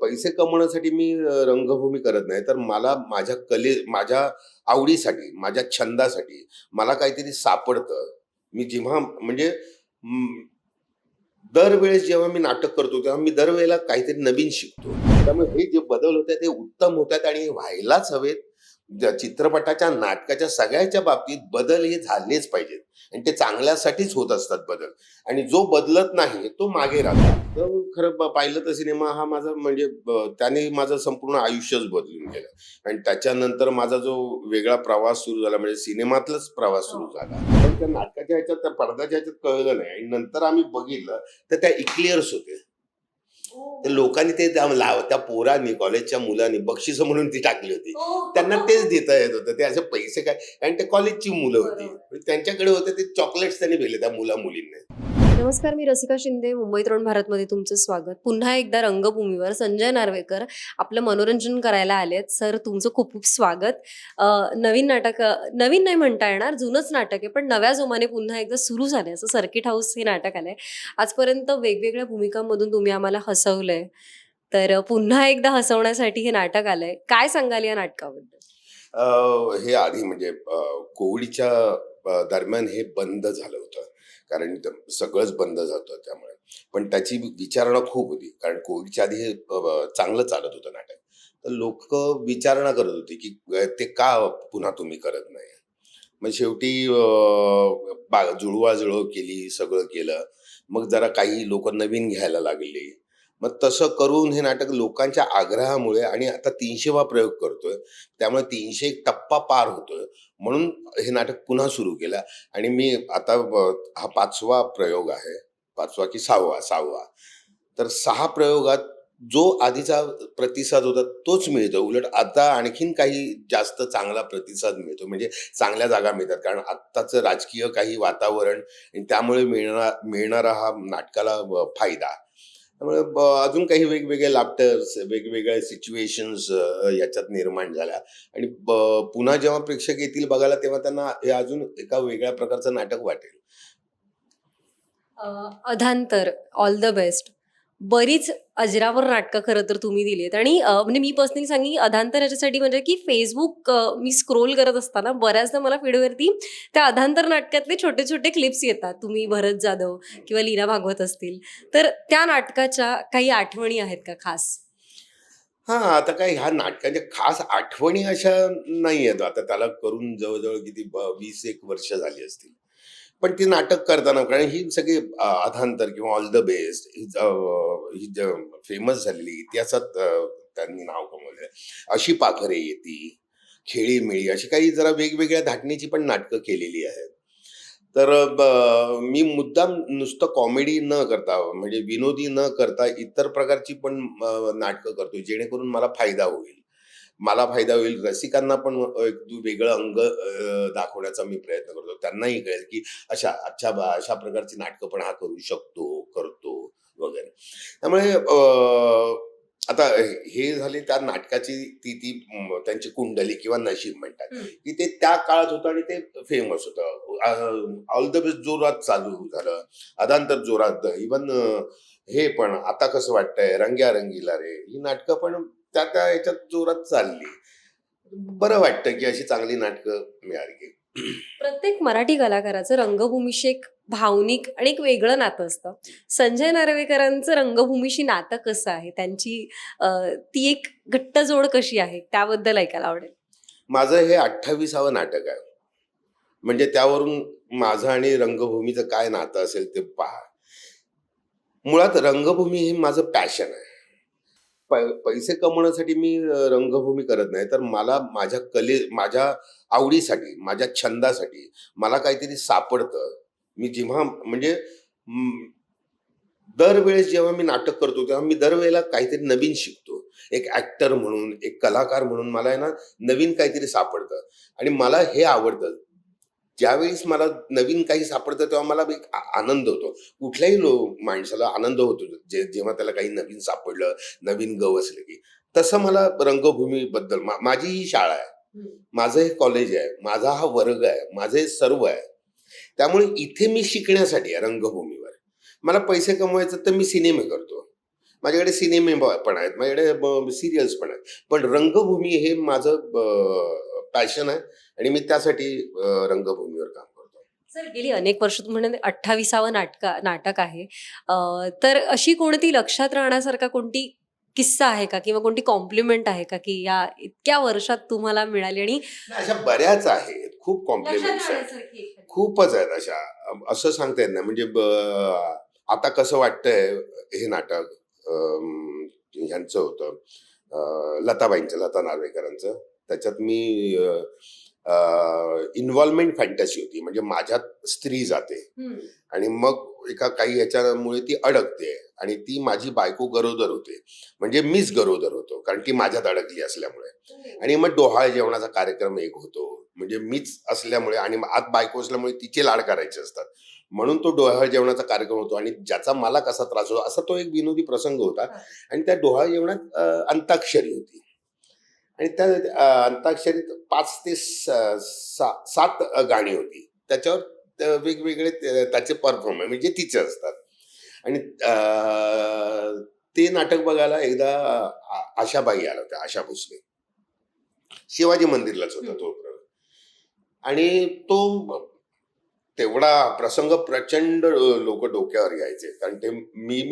पैसे कमवण्यासाठी मी रंगभूमी करत नाही. तर मला माझ्या कले माझ्या आवडीसाठी माझ्या छंदासाठी मला काहीतरी सापडतं. मी जेव्हा म्हणजे दरवेळेस जेव्हा मी नाटक करतो तेव्हा मी दरवेळेला काहीतरी नवीन शिकतो. त्यामुळे हे जे बदल होत ते उत्तम होत आहेत आणि व्हायलाच हवेत. चित्रपटाच्या नाटकाच्या सगळ्याच्या बाबतीत बदल हे झालेच पाहिजेत. आणि ते चांगल्यासाठीच होत असतात बदल. आणि जो बदलत नाही तो मागे राहतो. तर खरं पाहिलं तर सिनेमा हा माझा म्हणजे त्याने माझं संपूर्ण आयुष्यच बदलून गेलं. आणि त्याच्यानंतर माझा जो वेगळा प्रवास सुरू झाला म्हणजे सिनेमातलाच प्रवास सुरू झाला. पण त्या नाटकाच्या ह्याच्यात त्या पडद्याच्या ह्याच्यात कळलं नाही. आणि नंतर आम्ही बघितलं तर त्या इक्लिअर्स होते. तर लोकांनी ते त्या लाव- त्या पोरांनी कॉलेजच्या मुलांनी बक्षिसं म्हणून ती टाकली होती. त्यांना तेच देता येत होतं. ते असे पैसे काय आणि ते कॉलेजची मुलं होती. त्यांच्याकडे होते ते चॉकलेट्स त्यांनी भेटले त्या मुला मुलींना नमस्कार मी रसिका शिंदे मुंबई तरुण भारतमध्ये तुमचं स्वागत. पुन्हा एकदा रंगभूमीवर संजय नार्वेकर आपलं मनोरंजन करायला आलेत. सर तुमचं खूप खूप स्वागत. नवीन नाटक नवीन नाही म्हणता येणार जुनंच नाटक आहे पण नव्या जोमाने पुन्हा एकदा सुरू झालंय. असं सर्किट हाऊस हे नाटक आलंय. आजपर्यंत वेगवेगळ्या भूमिकांमधून तुम्ही आम्हाला हसवलंय. तर पुन्हा एकदा हसवण्यासाठी हे नाटक आलंय. काय सांगाल या नाटकाबद्दल? हे आधी म्हणजे कोविडच्या दरम्यान हे बंद झालं होतं. कारण सगळंच बंद जातं त्यामुळे. पण त्याची विचारणा खूप होती. कारण कोविडच्या आधी हे चांगलं चालत होतं नाटक. तर लोक विचारणा करत होती की ते का पुन्हा तुम्ही करत नाही? मग शेवटी बा- जुळवाजुळव केली सगळं केलं. मग जरा काही लोक नवीन घ्यायला लागली. मग तसं करून हे नाटक लोकांच्या आग्रहामुळे आणि आता तीनशेवा प्रयोग करतोय त्यामुळे तीनशे एक टप्पा पार होतोय म्हणून हे नाटक पुन्हा सुरू केलं. आणि मी आता हा पाचवा प्रयोग आहे पाचवा की सहावा सहावा. तर सहा प्रयोगात जो आधीचा प्रतिसाद होता तोच मिळतो उलट आता आणखीन काही जास्त चांगला प्रतिसाद मिळतो म्हणजे चांगल्या जागा मिळतात. कारण आत्ताचं राजकीय काही वातावरण आणि त्यामुळे मिळणार मिळणारा हा नाटकाला फायदा. त्यामुळे अजून काही वेगवेगळे लाफ्टर्स वेगवेगळ्या सिच्युएशन्स याच्यात निर्माण झाल्या. आणि पुन्हा जेव्हा प्रेक्षक येतील बघायला तेव्हा त्यांना हे अजून एका वेगळ्या प्रकारचं नाटक वाटेल. Adhantar all the best. बरीच अजरावर नाटकं खरं तर तुम्ही दिली आहेत आणि म्हणजे मी पर्सनली सांगी अधांतर याच्यासाठी म्हणजे की फेसबुक मी स्क्रोल करत असताना बऱ्याचदा मला फीडवरती त्या अधांतर नाटकातले छोटे छोटे क्लिप्स येतात. तुम्ही भरत जाधव किंवा लीना भागवत असतील. तर त्या नाटकाच्या काही आठवणी आहेत का खास? हा आता काय ह्या नाटकाच्या खास आठवणी अशा नाही आहेत आता त्याला करून जवळजवळ किती वीस एक वर्ष झाली असतील. पण ती नाटक करताना कारण ही सगळी अ, अधांतर किंवा ऑल द बेस्ट ही फेमस झालेली इतिहासात त्यांनी नाव कमवलं अशी पाखरे येती खेळीमेळी अशी काही जरा वेगवेगळ्या धाटणीची पण नाटकं केलेली आहेत. तर मी मुद्दाम नुसतं कॉमेडी न करता म्हणजे विनोदी न करता इतर प्रकारची पण नाटकं करतो जेणेकरून मला फायदा होईल. मला फायदा होईल. रसिकांना पण एक वेगळं अंग दाखवण्याचा मी प्रयत्न करतो. त्यांनाही कळेल की अशा अच्छा अशा प्रकारची नाटकं पण हा करू शकतो करतो वगैरे. त्यामुळे आता हे झाले त्या नाटकाची ती ती त्यांची कुंडली किंवा नशीब म्हणतात. की ते त्या काळात होतं आणि ते फेमस होतं. ऑल द बेस्ट जोरात चालू झालं. अदांतर जोरात. इवन हे पण. आता कसं वाटतंय? रंग्या रंगीला रे. ही नाटकं पण त्या त्या ह्याच्यात जोरात चालली. बरं वाटतं की अशी चांगली नाटकं मिळाली प्रत्येक मराठी कलाकाराचं रंगभूमीशी एक भावनिक आणि एक वेगळं नातं असतं. संजय नार्वेकरांचं रंगभूमीशी नातं कसं आहे? त्यांची ती एक घट्ट जोड कशी आहे? त्याबद्दल ऐकायला आवडेल. माझं हे अठ्ठावीसावं नाटक आहे. म्हणजे त्यावरून माझं आणि रंगभूमीचं काय नातं असेल ते पहा. मुळात रंगभूमी हे माझं पॅशन आहे. पैसे कमवण्यासाठी मी रंगभूमी करत नाही. तर मला माझ्या कले माझ्या आवडीसाठी माझ्या छंदासाठी मला काहीतरी सापडतं. मी जेव्हा म्हणजे दरवेळेस जेव्हा मी नाटक करतो तेव्हा मी दरवेळेला काहीतरी नवीन शिकतो. एक ऍक्टर म्हणून एक कलाकार म्हणून मला आहे ना नवीन काहीतरी सापडतं. आणि मला हे आवडतं. ज्यावेळेस मला नवीन काही सापडतं तेव्हा मला एक आनंद होतो. कुठल्याही लो माणसाला आनंद होतो जे जेव्हा त्याला काही नवीन सापडलं नवीन गव असलं की. तसं मला रंगभूमीबद्दल मा- माझी ही शाळा आहे. माझं हे कॉलेज आहे माझा हा वर्ग आहे माझं हे सर्व आहे. त्यामुळे इथे मी शिकण्यासाठी आहे रंगभूमीवर. मला पैसे कमवायचं तर मी सिनेमे करतो. माझ्याकडे सिनेमे पण आहेत माझ्याकडे सिरियल्स पण आहेत. पण रंगभूमी हे माझं पॅशन आहे. आणि मी त्यासाठी रंगभूमीवर काम करतो. सर गेली अनेक वर्ष म्हणाले अठ्ठावीसावं नाटक नाटक आहे. तर अशी कोणती लक्षात राहण्यासारखा कोणती किस्सा आहे का? किंवा कोणती कॉम्प्लिमेंट आहे का? की या इतक्या वर्षात तुम्हाला मिळाली आणि अशा बऱ्याच आहेत. खूप कॉम्प्लिमेंट्स आहेत. खूपच आहेत अशा. असं सांगता येत नाही. म्हणजे आता कसं वाटतंय हे नाटक ह्यांचं होतं. लताबाईंचं लता नार्वेकरांचं. त्याच्यात मी इन्व्हॉल्वमेंट फॅन्टसी होती. म्हणजे माझ्यात स्त्री जाते. आणि मग एका काही याच्यामुळे ती अडकते आणि ती माझी बायको गरोदर होते. म्हणजे मीच गरोदर होतो कारण ती माझ्यात अडकली असल्यामुळे. आणि मग डोहाळ जेवणाचा कार्यक्रम एक होतो. म्हणजे मीच असल्यामुळे आणि आत बायको असल्यामुळे तिचे लाड करायचे असतात. म्हणून तो डोहाळ जेवणाचा कार्यक्रम होतो आणि ज्याचा मला कसा त्रास होतो असा तो एक विनोदी प्रसंग होता. आणि त्या डोहाळ जेवणात अंताक्षरी होती. आणि त्या अंताक्षरीत पाच ते स- सा- सात गाणी होती. त्याच्यावर त्या वेगवेगळे त्याचे परफॉर्मन्स म्हणजे तिचे असतात. आणि ते नाटक बघायला एकदा आशाबाई आल्या होत्या आशा भोसले. शिवाजी मंदिरलाच होता तो. आणि तो तेवढा प्रसंग प्रचंड लोक डोक्यावर घ्यायचे. कारण ते मी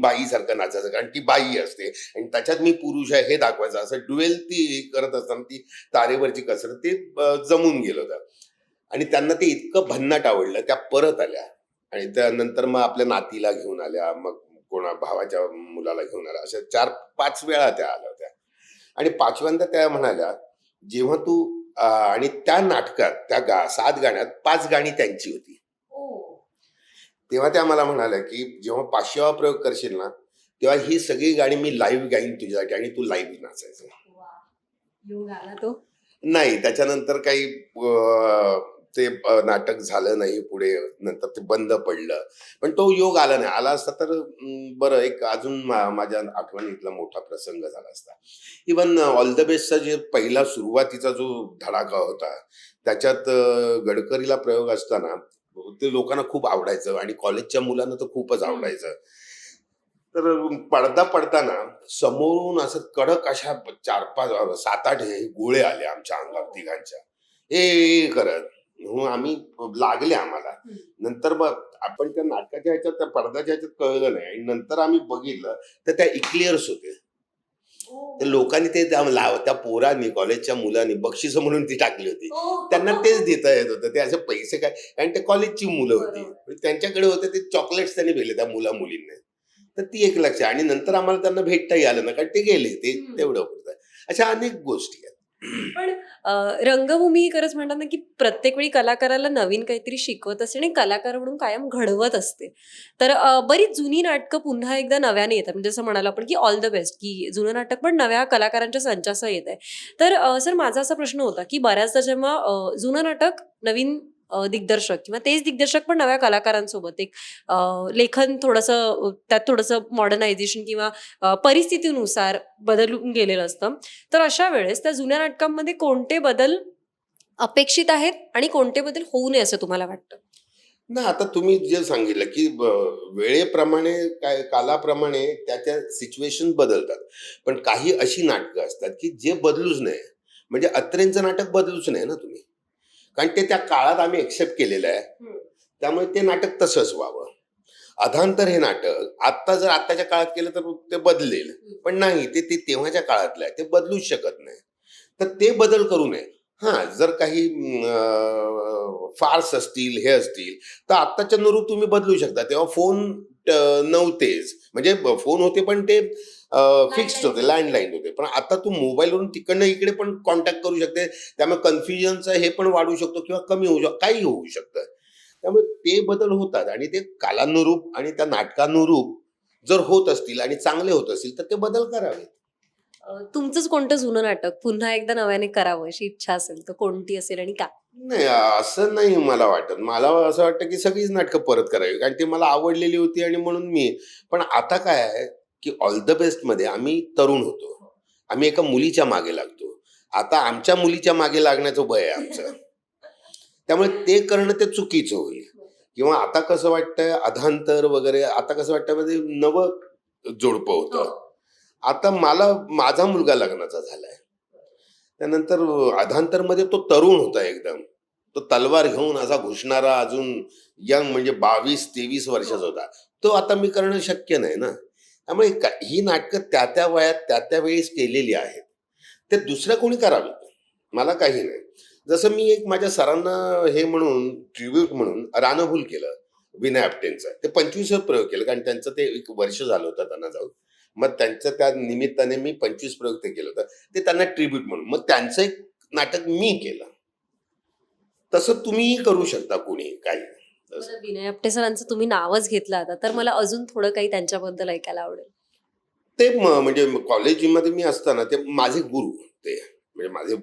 बाईसारखं नाचायचं. कारण ती बाई असते. आणि त्याच्यात मी पुरुष आहे हे दाखवायचं. असं डुएल ती करत असताना ती तारेवरची कसरत ते जमून गेलं होतं. आणि त्यांना ते इतकं भन्नाट आवडलं. त्या परत आल्या. आणि त्यानंतर मग आपल्या नातीला घेऊन आल्या. मग कोणा भावाच्या मुलाला घेऊन आल्या. अशा चार पाच वेळा त्या आल्या होत्या. आणि पाचव्यांदा त्या म्हणाल्या जेव्हा तू आणि त्या नाटकात त्या गा सात गाण्यात पाच गाणी त्यांची होती. तेव्हा त्या मला म्हणाल्या की जेव्हा पाचशेवा प्रयोग करशील ना तेव्हा ही सगळी गाणी मी लाईव्ह गाईन तुझ्यासाठी आणि तू लाईव्ह नाचायचं. नाही त्याच्यानंतर काही ते नाटक झालं नाही पुढे नंतर ते बंद पडलं. पण तो योग आला नाही. आला असता तर बरं एक अजून मा- माझ्या आठवणीतला मोठा प्रसंग झाला असता. इवन ऑल द बेस्टचा जे पहिला सुरुवातीचा जो धडाका होता त्याच्यात गडकरीला प्रयोग असताना ते लोकांना खूप आवडायचं आणि कॉलेजच्या मुलांना तर खूपच आवडायचं. तर पडदा पडताना समोरून असं कडक अशा चार पाच सात आठ हे गोळे आले आमच्या अंगावर तिघांच्या. ए करत. म्हणून आम्ही लागले आम्हाला. नंतर मग आपण त्या नाटकाच्या ह्याच्यात त्या पडद्याच्या ह्याच्यात कळलं नाही. आणि नंतर आम्ही बघितलं तर त्या इक्लिअर्स होते. तर लोकांनी ते त्या लाव त्या पोरांनी कॉलेजच्या मुलांनी बक्षिसं म्हणून ती टाकली होती. त्यांना तेच देता येत होतं. ते असे पैसे काय आणि ते कॉलेजची मुलं होती. बरोबर. त्यांच्याकडे होते ते चॉकलेट्स त्यांनी भेटले त्या मुला मुलींना. तर ती एक लक्ष. आणि नंतर आम्हाला त्यांना भेटताही आलं ना कारण ते गेले ते. तेवढं पुरतं अशा अनेक गोष्टी आहेत. पण रंगभूमी ही खरंच म्हणतात ना की प्रत्येक वेळी कलाकाराला नवीन काहीतरी शिकवत असते आणि कलाकार म्हणून कायम घडवत असते. तर बरीच जुनी नाटकं पुन्हा एकदा नव्याने येतात. म्हणजे जसं म्हणालो आपण की ऑल द बेस्ट की जुनं नाटक पण नव्या कलाकारांच्या संचासह येत आहे. तर सर माझा असा प्रश्न होता की बऱ्याचदा जेव्हा जुनं नाटक नवीन दिग्दर्शक किंवा तेच दिग्दर्शक पण नव्या कलाकारांसोबत एक लेखन थोडंसं त्यात थोडंसं मॉडर्नायझेशन किंवा परिस्थितीनुसार बदलून गेलेलं असतं. तर अशा वेळेस त्या जुन्या नाटकांमध्ये कोणते बदल अपेक्षित आहेत आणि कोणते बदल होऊ नये असं तुम्हाला वाटतं? ना आता तुम्ही जे सांगितलं की वेळेप्रमाणे काय कालाप्रमाणे त्याच्या सिच्युएशन बदलतात. पण काही अशी नाटकं असतात की जे बदलूच नाही म्हणजे अत्रेंचं नाटक बदलूच नाही ना तुम्ही? कारण ते त्या काळात आम्ही एक्सेप्ट केलेलं आहे. त्यामुळे ते नाटक तसंच व्हावं. अधांतर हे नाटक आत्ता जर आत्ताच्या काळात केलं तर ते बदलेल. पण नाही ते ते तेव्हाच्या काळातलं आहे. ते बदलूच शकत नाही. तर ते बदल करू नये. हा जर काही फार्स असतील हे असतील तर आत्ताच्या नुरूप तुम्ही बदलू शकता. तेव्हा फोन नव्हतेच म्हणजे फोन होते पण ते फिक्स्ड होते लँडलाईन होते. पण आता तू मोबाईलवरून तिकडनं इकडे पण कॉन्टॅक्ट करू शकते. त्यामुळे कन्फ्युजनचं हे पण वाढू शकतो किंवा कमी होऊ शकतो काही होऊ शकतं. त्यामुळे ते बदल होतात आणि ते कालानुरूप आणि त्या नाटकानुरूप जर होत असतील आणि चांगले होत असतील तर ते बदल करावेत. तुमचंच कोणतं जुनं नाटक? पुन्हा एकदा नव्याने करावं अशी इच्छा असेल तर कोणती असेल आणि का? नाही असं नाही मला वाटत. मला असं वाटतं की सगळीच नाटकं परत करावी. कारण ती मला आवडलेली होती आणि म्हणून मी. पण आता काय आहे की ऑल द बेस्टमध्ये आम्ही तरुण होतो. आम्ही एका मुलीच्या मागे लागतो. आता आमच्या मुलीच्या मागे लागण्याचं भय आहे आमचं. त्यामुळे ते करणं ते चुकीचं होईल. किंवा आता कसं वाटतंय अधांतर वगैरे आता कसं वाटतं म्हणजे नवं जोडपं होतं. आता मला माझा मुलगा लग्नाचा झालाय. त्यानंतर अधांतरमध्ये तो तरुण होता एकदम. तो तलवार घेऊन असा घुसणारा अजून यंग म्हणजे बावीस तेवीस वर्षाचा होता. तो आता मी करणं शक्य नाही ना. त्यामुळे ही नाटकं त्या त्या वयात त्या त्या वेळेस केलेली आहेत. ते दुसरं कोणी करावी? मला काही नाही. जसं मी एक माझ्या सरांना हे म्हणून ट्रिब्यूट म्हणून रानभूल केलं विनय आपटेंचं ते पंचवीस प्रयोग केलं कारण त्यांचं ते एक वर्ष झालं होतं त्यांना जाऊन. मग त्यांचं त्या निमित्ताने मी पंचवीस प्रयोग ते केलं होतं. ते त्यांना ट्रिब्यूट म्हणून. मग त्यांचं एक नाटक मी केलं. तसं तुम्हीही करू शकता कोणी काही. विनय आपटे सरांचं तुम्ही नावच घेतलं आता. तर मला अजून थोडं काही त्यांच्याबद्दल ऐकायला आवडेल. ते म्हणजे कॉलेजमध्ये मी असताना ते माझे गुरु ते. म्हणजे माझे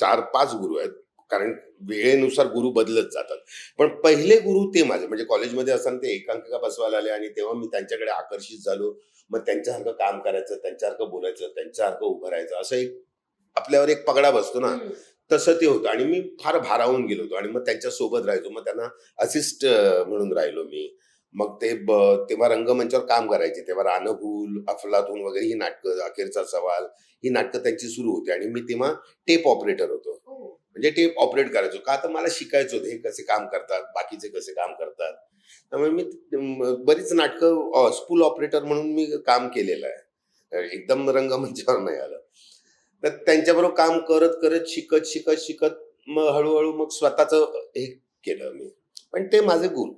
चार पाच गुरु आहेत. कारण वेळेनुसार गुरु बदलत जातात. पण पहिले गुरु ते माझे. म्हणजे कॉलेजमध्ये असताना ते एकांकिका बसवायला आले आणि तेव्हा मी त्यांच्याकडे आकर्षित झालो. मग त्यांच्यासारखं काम करायचं त्यांच्यासारखं बोलायचं त्यांच्यासारखं उभं राहायचं असं एक आपल्यावर एक पगडा बसतो ना. तसं ते होतं आणि मी फार भारावून गेलो होतो आणि मग त्यांच्यासोबत राहायचो. मग त्यांना असिस्ट म्हणून राहिलो मी. मग ते तेव्हा रंगमंचावर काम करायचे. तेव्हा रानभूल अफलातून वगैरे ही नाटकं अखेरचा सवाल ही नाटकं त्यांची सुरू होती आणि मी तेव्हा टेप ऑपरेटर होतो. म्हणजे टेप ऑपरेट करायचो. का तर मला शिकायचं होतं हे कसे काम करतात बाकीचे कसे काम करतात. त्यामुळे मी बरीच नाटकं स्कूल ऑपरेटर म्हणून मी काम केलेलं आहे. एकदम रंगमंचावर नाही आलं. तर त्यांच्याबरोबर काम करत करत शिकत शिकत शिकत मग हळूहळू मग स्वतःच हे केलं मी. पण ते माझे गुरु.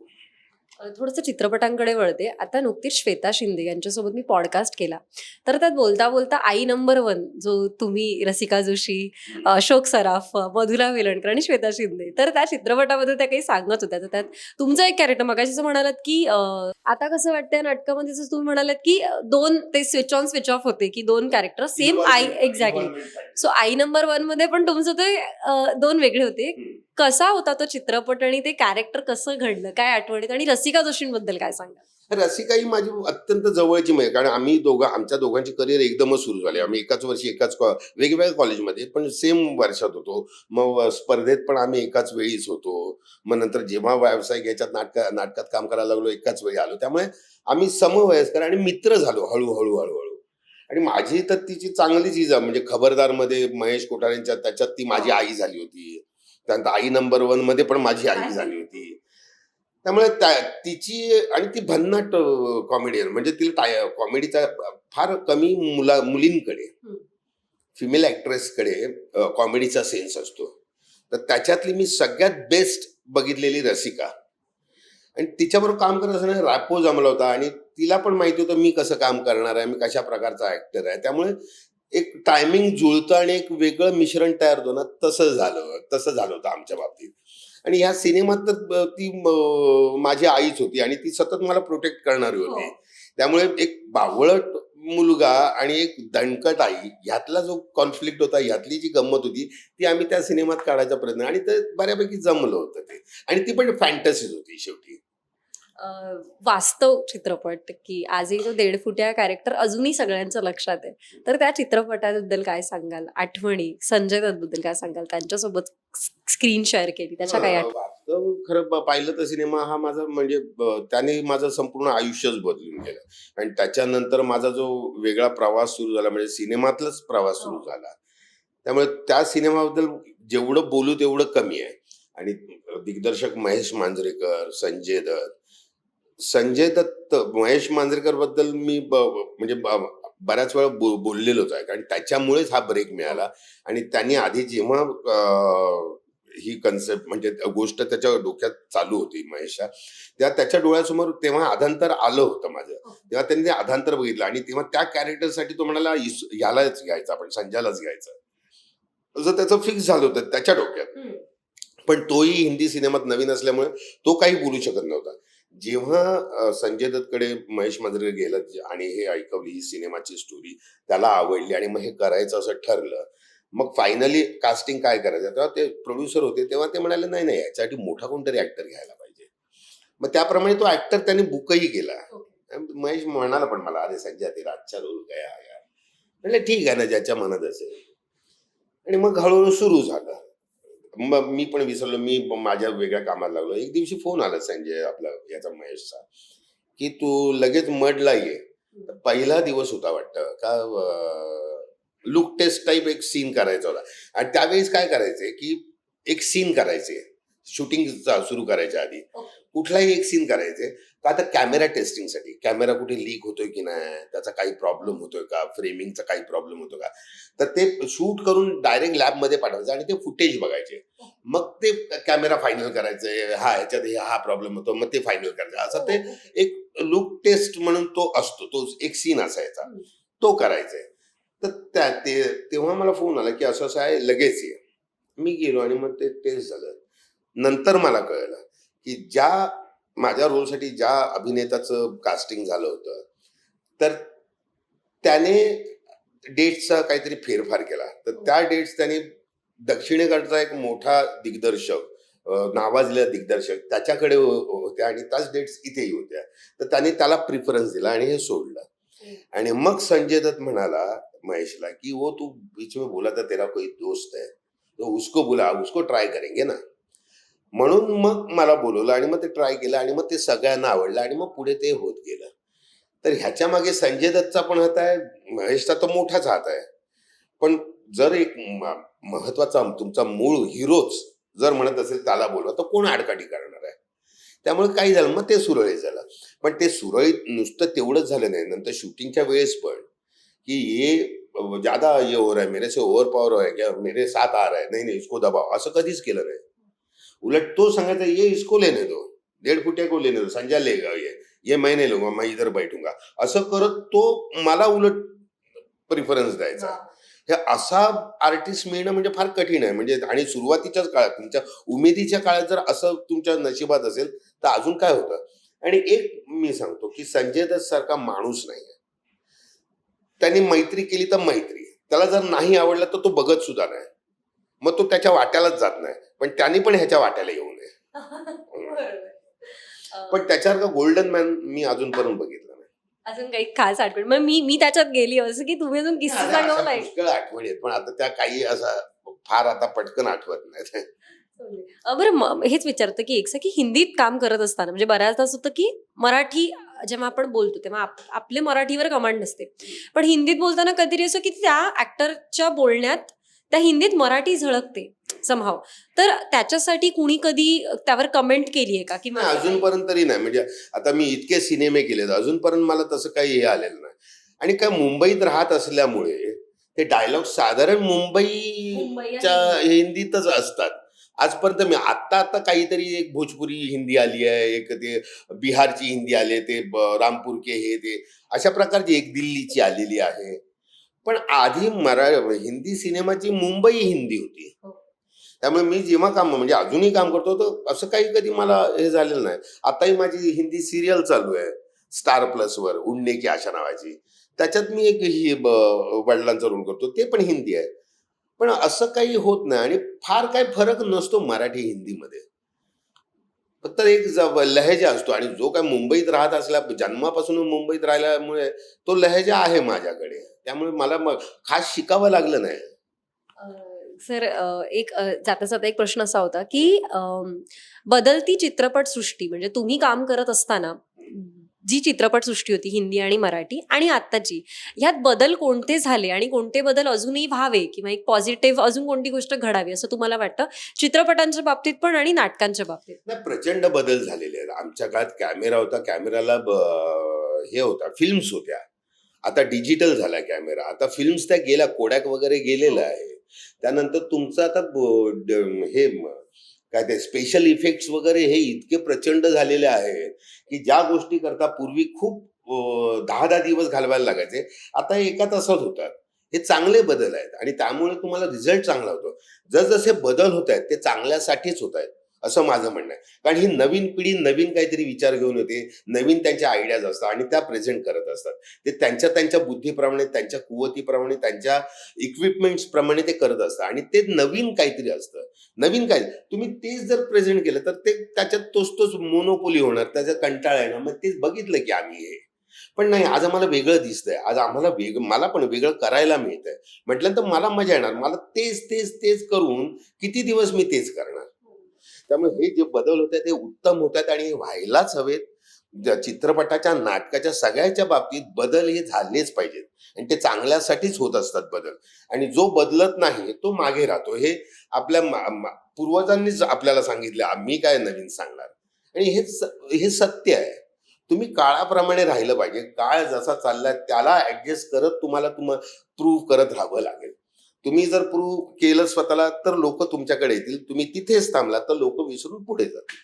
थोडस चित्रपटांकडे वळते. आता नुकतीच श्वेता शिंदे यांच्यासोबत मी पॉडकास्ट केला. तर त्यात बोलता बोलता आई नंबर वन जो तुम्ही रसिका जोशी अशोक सराफ मधुरा वेलणकर आणि श्वेता शिंदे. तर त्या चित्रपटामध्ये त्या काही सांगत होत्या. तर त्यात तुमचं एक कॅरेक्टर मगाशी असं म्हणालात की आता कसं वाटतं या नाटकामध्ये जसं तुम्ही म्हणालात की दोन ते स्विच ऑन स्विच ऑफ होते की दोन कॅरेक्टर सेम आई एक्झॅक्टली सो आई नंबर वनमध्ये पण तुमचं ते दोन वेगळे होते. कसा होता तो चित्रपट आणि ते कॅरेक्टर कसं घडलं? काय आठवणीत? आणि रसिका जोशींबद्दल काय सांगा रसिका ही माझी अत्यंत जवळची म्हणजे कारण आम्ही दोघं आमच्या दोघांची करिअर एकदमच सुरू झाले. आम्ही एकाच वर्षी एकाच वेगवेगळ्या कॉलेजमध्ये पण सेम वर्षात होतो. मग स्पर्धेत पण आम्ही एकाच वेळीच होतो. मग नंतर जेव्हा व्यवसाय घ्यायच्यात नाटक नाटकात काम करायला लागलो एकाच वेळी आलो. त्यामुळे आम्ही समवयस्कर आणि मित्र झालो हळूहळू हळूहळू. आणि माझी तर तिची चांगलीच इजा म्हणजे खबरदारमध्ये महेश कोठारेंच्या त्याच्यात ती माझी आई झाली होती. त्यानंतर आई नंबर वनमध्ये पण माझी आई झाली होती. त्यामुळे त्या- तिची आणि ती भन्नाट कॉमेडियन म्हणजे तिला कॉमेडीचा फार कमी मुला मुलींकडे. फिमेल ऍक्ट्रेसकडे कॉमेडीचा सेन्स असतो. तर त्याच्यातली मी सगळ्यात बेस्ट बघितलेली रसिका. आणि तिच्याबरोबर काम करत असताना रॅपो जमला होता आणि तिला पण माहिती होतं मी कसं काम करणार आहे मी कशा प्रकारचा ऍक्टर आहे. त्यामुळे एक टायमिंग जुळतं आणि एक वेगळं मिश्रण तयार होतं ना तसं झालं तसं झालं होतं आमच्या बाबतीत. आणि ह्या सिनेमात तर ती माझी आईच होती आणि ती सतत मला प्रोटेक्ट करणारी होती. त्यामुळे एक बावळट मुलगा आणि एक दणकट आई ह्यातला जो कॉन्फ्लिक्ट होता ह्यातली जी गंमत होती ती आम्ही त्या सिनेमात काढायचा प्रयत्न आणि ते बऱ्यापैकी जमलं होतं ते. आणि ती पण फॅन्टसीज होती शेवटी. वास्तव चित्रपट की आजही तो दीड फुट्या कॅरेक्टर अजूनही सगळ्यांच्या लक्षात आहे. तर त्या चित्रपटाबद्दल काय सांगाल? आठवणी संजय दत्त बद्दल काय सांगाल? त्यांच्यासोबत स्क्रीन शेअर केली. त्याच्या काय वास्तव खरं पाहिलं तर सिनेमा हा माझा म्हणजे त्याने माझं संपूर्ण आयुष्यच बदलून गेलं. आणि त्याच्यानंतर माझा जो वेगळा प्रवास सुरू झाला म्हणजे सिनेमातलाच प्रवास सुरू हो. झाला. त्यामुळे त्या सिनेमाबद्दल जेवढं बोलू तेवढं कमी आहे. आणि दिग्दर्शक महेश मांजरेकर संजय दत्त संजय दत्त महेश मांजरेकरबद्दल मी म्हणजे बऱ्याच वेळा बो- बोललेलोच आहे. कारण त्याच्यामुळेच हा ब्रेक मिळाला. आणि त्यांनी आधी जेव्हा ही कन्सेप्ट म्हणजे गोष्ट त्याच्या डोक्यात चालू होती महेशच्या त्या त्याच्या डोळ्यासमोर तेव्हा आधांतर आलं होतं माझं. तेव्हा त्यांनी ते आधांतर बघितलं. आणि तेव्हा त्या कॅरेक्टरसाठी तो म्हणाला "इस- यालाच घ्यायचा आपण संजयलाच घ्यायचा. असं त्याचं फिक्स झालं होतं त्याच्या डोक्यात. पण तोही हिंदी सिनेमात नवीन असल्यामुळे तो काही बोलू शकत नव्हता. जेव्हा संजय दत्तकडे महेश मांजरेकर गेलं आणि हे ऐकवली ही सिनेमाची स्टोरी त्याला आवडली आणि मग हे करायचं असं ठरलं मग फायनली कास्टिंग काय करायचं? तेव्हा ते प्रोड्युसर होते तेव्हा ते म्हणाले नाही नाही याच्यासाठी मोठा कोणतरी ऍक्टर घ्यायला पाहिजे. मग त्याप्रमाणे तो ऍक्टर त्याने बुकही केला. महेश म्हणाला पण मला अरे संजय ते रातच्या रोल गया यार. म्हणलं ठीक आहे ना ज्याच्या मनात असेल. आणि मग हळूहळू सुरू झालं. मग मी पण विसरलो. मी माझ्या वेगळ्या कामाला लागलो. एक दिवशी फोन आला संजय आपला याचा महेशचा की तू लगेच मडला ये पहिला दिवस होता वाटतं का लुक टेस्ट टाईप एक सीन करायचा होता. आणि त्यावेळेस काय करायचंय की एक सीन करायचे. शूटिंग सुरू करायच्या आधी. कुठलाही एक सीन करायचे. का आता कॅमेरा टेस्टिंगसाठी कॅमेरा कुठे लीक होतोय की नाही? त्याचा काही प्रॉब्लेम होतोय का? फ्रेमिंगचा काही प्रॉब्लेम होतो का? तर ते शूट करून डायरेक्ट लॅबमध्ये पाठवायचं आणि ते फुटेज बघायचे. मग ते कॅमेरा फायनल करायचे. हा ह्याच्यात हे हा प्रॉब्लेम होतो. मग ते फायनल करायचं. असं ते एक लुक टेस्ट म्हणून तो असतो. तो एक सीन असायचा. तो करायचा. तर त्या तेव्हा मला फोन आला की असं असं आहे लगेच ये. मी गेलो आणि मग ते टेस्ट झालं. नंतर मला कळलं की ज्या माझ्या रोलसाठी ज्या अभिनेत्याचं कास्टिंग झालं होतं तर त्याने डेट्सचा काहीतरी फेरफार केला. तर त्या डेट्स त्याने दक्षिणेकडचा एक मोठा दिग्दर्शक नावाजलेला दिग्दर्शक त्याच्याकडे हो, हो, होत्या आणि त्याच डेट्स इथेही होत्या. तर त्याने त्याला प्रिफरन्स दिला आणि हे सोडलं. आणि मग संजय दत्त म्हणाला महेशला की वो तू बीच में बोला था तेरा कोई दोस्त है. तो उसको बुला उसको ट्राय करेंगे ना. म्हणून मग मला बोलवलं आणि मग ते ट्राय केलं आणि मग ते सगळ्यांना आवडलं आणि मग पुढे ते होत गेलं. तर ह्याच्या मागे संजय दत्तचा पण हात आहे महेशचा तर मोठाच हात आहे. पण जर एक महत्त्वाचा तुमचा मूळ हिरोच जर म्हणत असेल त्याला बोलवा तर कोण आडकाठी करणार आहे? त्यामुळे काही झालं मग ते सुरळीत झालं. पण ते सुरळीत नुसतं तेवढंच झालं नाही. नंतर शूटिंगच्या वेळेस पण की हे ज्यादा ये हो रहा है मेरे से ओव्हर पॉवर हो है क्या मेरे साथ आ रहा है. नाही नहीं इसको दबाव असं कधीच केलं नाही. उलट तो सांगायचा ये इसको लेने दो डेढ़ फुटिया को लेने दो संजय लेगा ये ये मैं नहीं लूंगा मैं इधर बैठूंगा. असं करत तो मला उलट प्रिफरन्स द्यायचा. हे. असा आर्टिस्ट मिळणं म्हणजे फार कठीण आहे. म्हणजे आणि सुरुवातीच्याच काळात तुमच्या उमेदीच्या काळात जर असं तुमच्या नशिबात असेल तर अजून काय होतं? आणि एक मी सांगतो की संजय दत्त सारखा माणूस नाही आहे त्यांनी मैत्री केली तर मैत्री. त्याला जर नाही आवडलं तर तो बघत सुद्धा नाही. मग तो त्याच्या वाट्यालाच जात नाही. पण त्यांनी पण ह्याच्या वाट्याला येऊ नये. पण त्याच्यासारखं गोल्डन मॅन मी अजूनपर्यंत बघितलं नाही. अजून काही खास आठवण. मग मी मी त्याच्यात गेली असं की तुम्ही अजून किस्सा अशा- सांगा अशा मला एक. पुष्कळ आठवणी आहेत. पण आता त्या काही असा फार आता पटकन आठवत नाहीत. अ, बरं हेच विचारतं की एक की हिंदीत काम करत असताना म्हणजे बऱ्याचदा असं होतं की मराठी जेव्हा आपण बोलतो तेव्हा आप- आपले मराठीवर कमांड नसते. पण हिंदीत बोलताना कधीतरी असं की त्या ऍक्टरच्या बोलण्यात त्या हिंदीत मराठी झळकते समहाव तर त्याच्यासाठी कुणी कधी त्यावर कमेंट केली आहे का? की नाही अजूनपर्यंत तरी नाही. म्हणजे आता मी इतके सिनेमे केलेत अजूनपर्यंत मला तसं काही हे आलेलं नाही. आणि काय मुंबईत राहत असल्यामुळे ते डायलॉग साधारण मुंबईच्या हिंदीतच असतात. आजपर्यंत मी आत्ता आता काहीतरी एक भोजपुरी हिंदी आली आहे एक ते बिहारची हिंदी आली आहे ते रामपूर के हे ते अशा प्रकारची एक दिल्लीची आलेली आहे. पण आधी मरा हिंदी सिनेमाची मुंबई हिंदी होती. हो. त्यामुळे मी जेव्हा काम म्हणजे अजूनही काम करतो तर असं काही कधी मला हे झालेलं नाही. आताही माझी हिंदी सिरियल चालू आहे स्टार प्लसवर उडणे की आशा नावाची. त्याच्यात मी एक ही वडिलांचा रोल करतो ते पण हिंदी आहे. पण असं काही होत नाही आणि फार काही फरक नसतो मराठी हिंदीमध्ये. तर एक ज- लहेजा असतो. आणि जो काय मुंबईत राहत असल्या जन्मापासून मुंबईत राहिल्यामुळे तो लहेजा आहे माझ्याकडे. त्यामुळे मला मग खास शिकावं लागलं नाही. सर एक जाता जाता एक प्रश्न असा होता की बदलती बदलती चित्रपटसृष्टी म्हणजे तुम्ही काम करत असताना जी चित्रपटसृष्टी होती हिंदी आणि मराठी आणि आत्ताची ह्यात बदल कोणते झाले आणि कोणते बदल अजूनही व्हावे किंवा एक पॉझिटिव्ह अजून कोणती गोष्ट घडावी असं तुम्हाला वाटतं? चित्रपटांच्या बाबतीत पण आणि नाटकांच्या बाबतीत? नाही प्रचंड बदल झालेले आहेत. आमच्या काळात कॅमेरा होता कॅमेराला हे होता फिल्म्स होत्या. आता डिजिटल झाला कॅमेरा. आता फिल्म्स त्या गेल्या कोडॅक वगैरे गेलेलं आहे. त्यानंतर तुमचं आता हे काय ते स्पेशल इफेक्ट्स वगैरे हे इतके प्रचंड झालेले आहेत की ज्या गोष्टी करता पूर्वी खूप दहा दहा दिवस घालवायला लागायचे आता एका तासात होतात. हे चांगले बदल आहेत आणि त्यामुळे तुम्हाला रिझल्ट चांगला होतो. जसजसे बदल होत आहेत ते चांगल्यासाठीच होत आहेत. असं माझं म्हणणं आहे. कारण ही नवीन पिढी नवीन काहीतरी विचार घेऊन येते नवीन त्यांच्या आयडियाज असतात आणि त्या प्रेझेंट करत असतात. ते त्यांच्या त्यांच्या बुद्धीप्रमाणे त्यांच्या कुवतीप्रमाणे त्यांच्या इक्विपमेंट्स प्रमाणे ते करत असतात. आणि ते नवीन काहीतरी असतं. नवीन काय? तुम्ही तेच जर प्रेझेंट केलं तर ते त्याच्यात तोच तोच मोनोपोली होणार त्याचा कंटाळा येणार. मग तेच बघितलं की आम्ही हे. पण नाही आज आम्हाला वेगळं दिसतंय. आज आम्हाला वेग मला पण वेगळं करायला मिळतंय. म्हटल्यानंतर मला मजा येणार. मला तेच तेच तेच करून किती दिवस मी तेच करणार? त्यामुळे हे जे बदल होत आहेत ते उत्तम होतात आणि हे व्हायलाच हवेत. चित्रपटाच्या नाटकाच्या सगळ्याच्या बाबतीत बदल हे झालेच पाहिजेत. आणि ते चांगल्यासाठीच होत असतात बदल. आणि जो बदलत नाही तो मागे राहतो. हे आपल्या पूर्वजांनीच आपल्याला सांगितलं. आम्ही काय नवीन सांगणार? आणि हे हे सत्य आहे. तुम्ही काळाप्रमाणे राहिलं पाहिजे. काळ जसा चाललाय त्याला ऍडजस्ट करत तुम्हाला तुम प्रूव्ह करत राहावं लागेल. तुम्ही जर प्रूव्ह केलं स्वतःला तर लोक तुमच्याकडे येतील. तुम्ही तिथेच थांबला तर लोक विसरून पुढे जातील.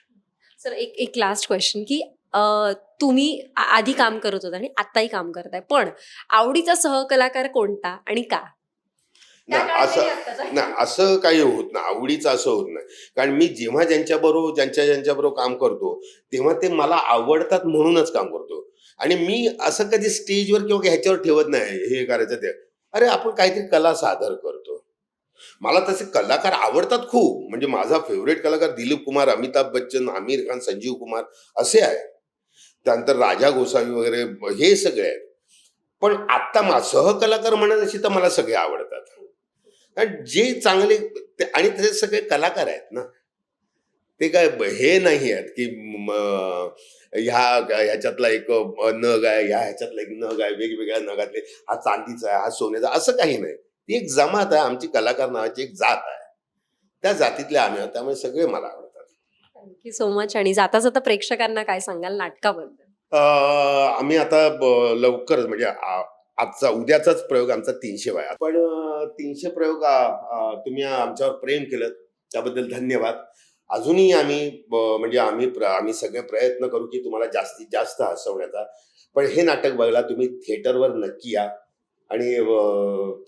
सर एक एक लास्ट क्वेश्चन की अ, तुम्ही आधी काम करत होता आणि आताही काम करताय. पण आवडीचा सहकलाकार कोणता आणि का? असं? नाही असं काही होत नाही. आवडीचं असं होत नाही. कारण मी जेव्हा ज्यांच्या बरोबर ज्यांच्या ज्यांच्या बरोबर काम करतो तेव्हा ते मला आवडतात म्हणूनच काम करतो. आणि मी असं कधी स्टेजवर किंवा ह्याच्यावर ठेवत नाही हे करायचं ते. अरे आपण काहीतरी कला सादर करतो. मला तसे कलाकार आवडतात खूप. म्हणजे माझा फेवरेट कलाकार दिलीप कुमार अमिताभ बच्चन आमिर खान संजीव कुमार असे आहे त्यानंतर राजा गोसावी वगैरे हे सगळे आहेत. पण आता मा सहकलाकार म्हणायची तर मला सगळे आवडतात. कारण जे चांगले आणि ते सगळे कलाकार आहेत ना. ते काय हे नाही आहेत की ह्या ह्याच्यातला एक नग आहे ह्या ह्याच्यातला एक नग आहे वेगवेगळ्या नगातले हा चांदीचा आहे हा सोन्याचा असं काही नाही. ती एक जमात आहे आमची कलाकार नावाची एक जात आहे. त्या जातीतले आम्ही आहोत त्यामुळे सगळे मला आवडतात. थँक्यू सो मच आणि जाता जाता प्रेक्षकांना काय सांगाल नाटकाबद्दल? आम्ही आता लवकरच म्हणजे आजचा उद्याचाच प्रयोग आमचा तीनशे वया पण तीनशे प्रयोग तुम्ही आमच्यावर प्रेम केलं त्याबद्दल धन्यवाद. अजूनही आम्ही म्हणजे आम्ही आम्ही सगळे प्रयत्न करू की तुम्हाला जास्तीत जास्त हसवण्याचा. पण हे नाटक बघायला तुम्ही थिएटरवर नक्की या. आणि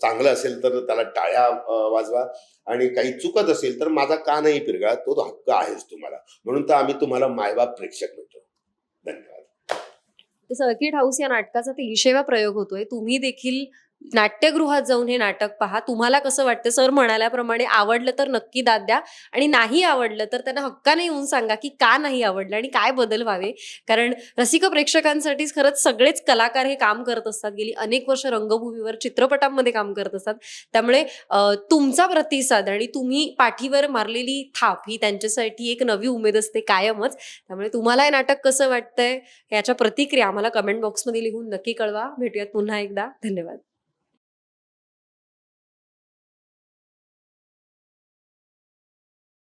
चांगलं असेल तर त्याला टाळ्या वाजवा. आणि काही चुकत असेल तर माझा का नाही पिरगा तो हक्क आहेच तुम्हाला. म्हणून तर आम्ही तुम्हाला मायबाप प्रेक्षक म्हणतो. धन्यवाद. सर्किट हाऊस या नाटकाचा तीनशेवा प्रयोग होतोय. तुम्ही देखील नाट्यगृहात जाऊन हे नाटक पहा. तुम्हाला कसं वाटतं? सर म्हणाल्याप्रमाणे आवडलं तर नक्की दाद द्या आणि नाही आवडलं तर त्यांना हक्काने येऊन सांगा की का नाही आवडलं आणि काय बदल व्हावे. कारण रसिक प्रेक्षकांसाठीच खरंच सगळेच कलाकार हे काम करत असतात. गेली अनेक वर्ष रंगभूमीवर चित्रपटांमध्ये काम करत असतात. त्यामुळे तुमचा प्रतिसाद आणि तुम्ही पाठीवर मारलेली थाप ही त्यांच्यासाठी एक नवी उमेद असते कायमच. त्यामुळे तुम्हाला हे नाटक कसं वाटतंय? याच्या प्रतिक्रिया आम्हाला कमेंट बॉक्समध्ये लिहून नक्की कळवा. भेटूयात पुन्हा एकदा. धन्यवाद.